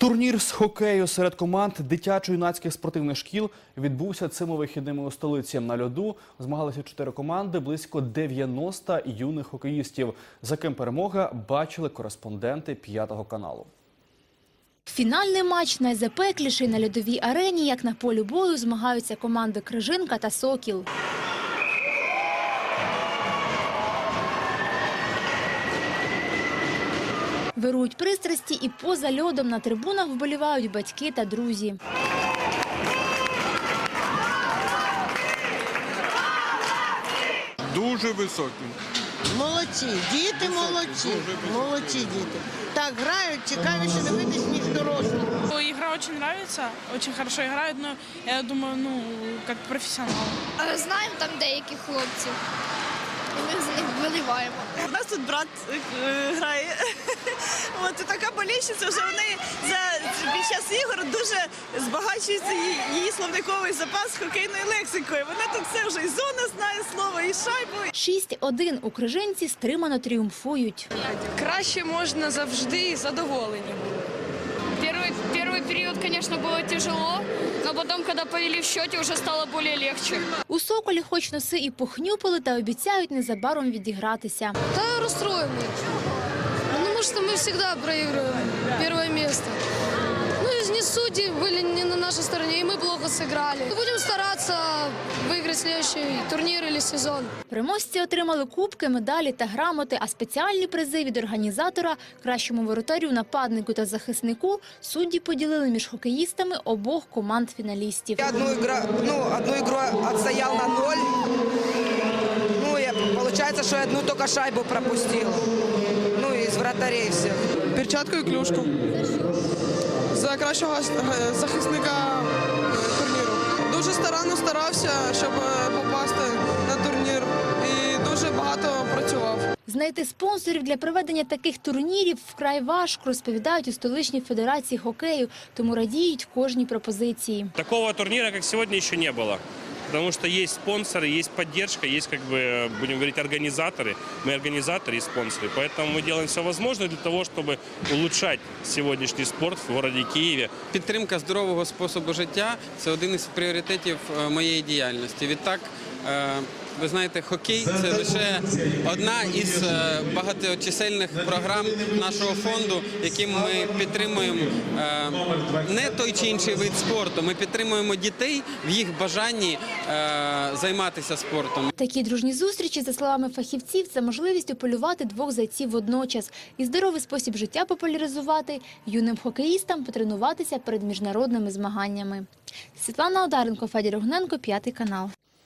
Турнір з хокею серед команд дитячо-юнацьких спортивних шкіл відбувся цими вихідними у столиці. На льоду змагалися чотири команди, близько 90 юних хокеїстів. За ким перемога бачили кореспонденти п'ятого каналу. Фінальний матч найзапекліший на льодовій арені, як на полі бою, змагаються команди Крижинка та Сокіл. Вирують пристрасті і поза льодом на трибунах вболівають батьки та друзі. Дуже високий. Молодці, діти молодці, молодці діти. Так грають, цікавіше дивитись, ніж дорослі. Игра очень нравится, очень хорошо играют, но я думаю, ну, как профессионалы. Е, Знаємо там деяких хлопців. І ми за них вболіваємо. У нас тут брат е, грає От і така болільщиця, що вони за під час ігор дуже збагачується її, її словниковий запас хокейною лексикою. Вона тут все вже і зона знає слово, і шайбу. 6-1 у Крижинці стримано тріумфують. Краще можна завжди і задоволені. Первый, первый период, конечно, было тяжело, но потом, когда повели в счете, уже стало более легче. У Соколі хоч носи і похнюпили, та обіцяють незабаром відігратися. Та розстроєні. Потому что мы всегда проигрываем первое место. Ну и не судьи были не на нашей стороне, и мы плохо сыграли. Мы будем стараться выиграть следующий турнир или сезон. Переможці отримали кубки, медалі та грамоти, а спеціальні призи від організатора кращому воротарю, нападнику та захиснику судді поділили між хокеїстами обох команд фіналістів. Я одну, игра, ну, одну игру отстоял на ноль. Ну, и получается, что я одну только шайбу пропустил. Вратарей всех. Перчатку і клюшку. За кращого захисника е, турніру. Дуже старанно старався, щоб е, попасти на турнір. І дуже багато працював. Знайти спонсорів для проведення таких турнірів вкрай важко, розповідають у столичній федерації хокею, тому радіють кожній пропозиції. Такого турнира, как сегодня, еще не было Потому что есть спонсоры, есть поддержка, есть, как бы, будем говорить, организаторы. Мы организаторы и спонсоры. Поэтому мы делаем все возможное для того, чтобы улучшать сегодняшний спорт в городе Киеве. Підтримка здорового способу життя це один із пріоритетів е, моєї діяльності. Відтак, е, ви знаєте, хокей це лише одна із е, багаточисельних програм нашого фонду, яким ми підтримуємо е, не той чи інший вид спорту. Ми підтримуємо дітей в їх бажанні е, займатися спортом. Такі дружні зустрічі, за словами фахівців, це можливість ополювати двох зайців водночас і здоровий спосіб життя популяризувати, юним хокеїстам потренуватися перед міжнародними змаганнями. Світлана Одаренко, Федір Огненко, п'ятий канал.